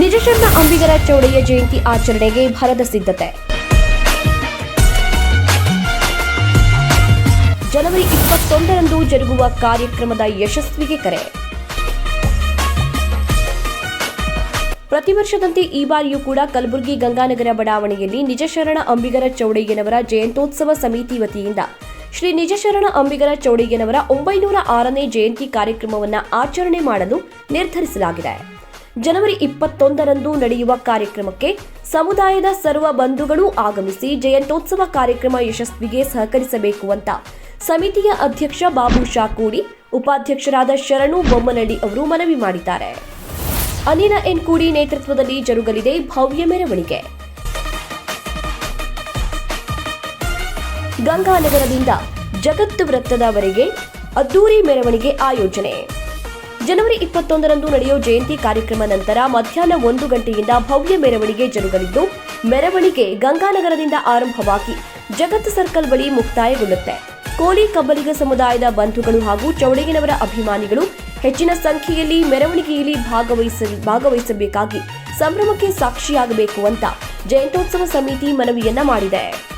ನಿಜಶರಣ ಅಂಬಿಗರ ಚೌಡಯ್ಯ ಜಯಂತಿ ಆಚರಣೆಗೆ ಭರದ ಸಿದ್ಧತೆ. ಜನವರಿ ಇಪ್ಪತ್ತೊಂದರಂದು ಜರುಗುವ ಕಾರ್ಯಕ್ರಮದ ಯಶಸ್ವಿಗೆ ಕರೆ. ಪ್ರತಿ ವರ್ಷದಂತೆ ಈ ಬಾರಿಯೂ ಕೂಡ ಕಲಬುರಗಿ ಗಂಗಾನಗರ ಬಡಾವಣೆಯಲ್ಲಿ ನಿಜಶರಣ ಅಂಬಿಗರ ಚೌಡಯ್ಯನವರ ಜಯಂತ್ಯೋತ್ಸವ ಸಮಿತಿ ವತಿಯಿಂದ ಶ್ರೀ ನಿಜಶರಣ ಅಂಬಿಗರ ಚೌಡಯ್ಯನವರ ಒಂಬೈನೂರ ಆರನೇ ಜಯಂತಿ ಕಾರ್ಯಕ್ರಮವನ್ನು ಆಚರಣೆ ಮಾಡಲು ನಿರ್ಧರಿಸಲಾಗಿದೆ. ಜನವರಿ ಇಪ್ಪತ್ತೊಂದರಂದು ನಡೆಯುವ ಕಾರ್ಯಕ್ರಮಕ್ಕೆ ಸಮುದಾಯದ ಸರ್ವ ಬಂಧುಗಳು ಆಗಮಿಸಿ ಜಯಂತೋತ್ಸವ ಕಾರ್ಯಕ್ರಮ ಯಶಸ್ವಿಗೆ ಸಹಕರಿಸಬೇಕು ಅಂತ ಸಮಿತಿಯ ಅಧ್ಯಕ್ಷ ಬಾಬು ಶಾಕೂಡಿ, ಉಪಾಧ್ಯಕ್ಷರಾದ ಶರಣು ಬೊಮ್ಮನಳ್ಳಿ ಅವರು ಮನವಿ ಮಾಡಿದ್ದಾರೆ. ಅನಿಲ ಎನ್ ಕೂಡಿ ನೇತೃತ್ವದಲ್ಲಿ ಜರುಗಲಿದೆ ಭವ್ಯ ಮೆರವಣಿಗೆ. ಗಂಗಾನಗರದಿಂದ ಜಗತ್ತು ವೃತ್ತದವರೆಗೆ ಅದ್ದೂರಿ ಮೆರವಣಿಗೆ ಆಯೋಜನೆ. ಜನವರಿ ಇಪ್ಪತ್ತೊಂದರಂದು ನಡೆಯುವ ಜಯಂತಿ ಕಾರ್ಯಕ್ರಮ ನಂತರ ಮಧ್ಯಾಹ್ನ ಒಂದು ಗಂಟೆಯಿಂದ ಭವ್ಯ ಮೆರವಣಿಗೆ ಜರುಗಲಿದ್ದು, ಮೆರವಣಿಗೆ ಗಂಗಾನಗರದಿಂದ ಆರಂಭವಾಗಿ ಜಗತ್ ಸರ್ಕಲ್ ಬಳಿ ಮುಕ್ತಾಯಗೊಳ್ಳುತ್ತೆ. ಕೋಲಿ ಕಬ್ಬಲಿಗ ಸಮುದಾಯದ ಬಂಧುಗಳು ಹಾಗೂ ಚೌಡಗಿನವರ ಅಭಿಮಾನಿಗಳು ಹೆಚ್ಚಿನ ಸಂಖ್ಯೆಯಲ್ಲಿ ಮೆರವಣಿಗೆಯಲ್ಲಿ ಭಾಗವಹಿಸ, ಭಾಗವಹಿಸಬೇಕಾಗಿ ಸಂಭ್ರಮಕ್ಕೆ ಸಾಕ್ಷಿಯಾಗಬೇಕು ಅಂತ ಜಯಂತೋತ್ಸವ ಸಮಿತಿ ಮನವಿಯನ್ನ ಮಾಡಿದೆ.